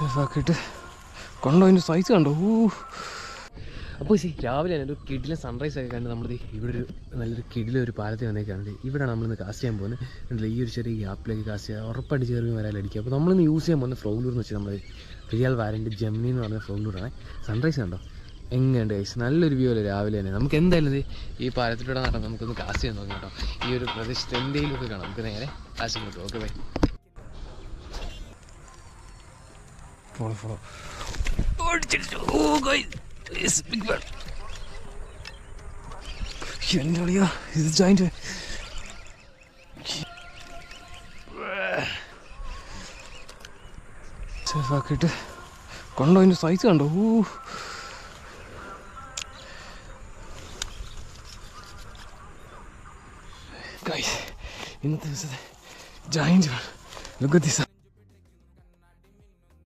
സേഫാക്കിയിട്ട് കൊണ്ടോ അതിന്റെ സൈസ് കണ്ടോ? ഊ. അപ്പോൾ ശരി രാവിലെ തന്നെ ഒരു കിഡിലെ സൺറൈസ് ഒക്കെ കണ്ട് നമ്മൾ ഇവിടെ ഒരു നല്ലൊരു കിഡിലെ ഒരു പാലത്തിൽ വന്നേക്കാണ്ട് ഇവിടെയാണ് നമ്മളിന്ന് കാസ്റ്റ് ചെയ്യാൻ പോകുന്നത്. ഈ ഒരു ചെറിയ ഗ്യാപ്പിലേക്ക് കാസ്റ്റ് ചെയ്യാൻ ഉറപ്പായിട്ട് ചേർന്ന് വരാലടിക്കുക അപ്പോൾ നമ്മളിന്ന് യൂസ് ചെയ്യാൻ പോകുന്ന ഫ്ലോലൂർ എന്ന് വെച്ചാൽ നമ്മൾ റിയൽ വാരന്റെ ജമ്മി എന്ന് പറഞ്ഞ ഫ്ലോലൂറാണ് സൺറൈസ് കണ്ടോ? എങ്ങനെയുണ്ട് ഗൈസ് നല്ലൊരു വ്യൂ അല്ലേ രാവിലെ തന്നെ? നമുക്ക് എന്തായാലും ഈ പാലത്തിലൂടെ നടന്ന് നമുക്കൊന്ന് കാസ്റ്റ് ചെയ്യാൻ നോക്കാം കേട്ടോ. ഈ ഒരു പ്രദേശത്ത് എന്തെങ്കിലുമൊക്കെ കാണാം. നമുക്ക് നേരെ കാശ് കിട്ടും ഓക്കെ ബൈ ഫോളോ ഫോളോ എന്റെ കളിയാ ഇത് ജോയിന്റ് സേഫാക്കിയിട്ട് കണ്ടോ അതിന്റെ സൈസ് കണ്ടോ? ഊ. ഇന്നത്തെ ദിവസത്തെ ജോയിന്റ് ലുക്ക് ദിസ്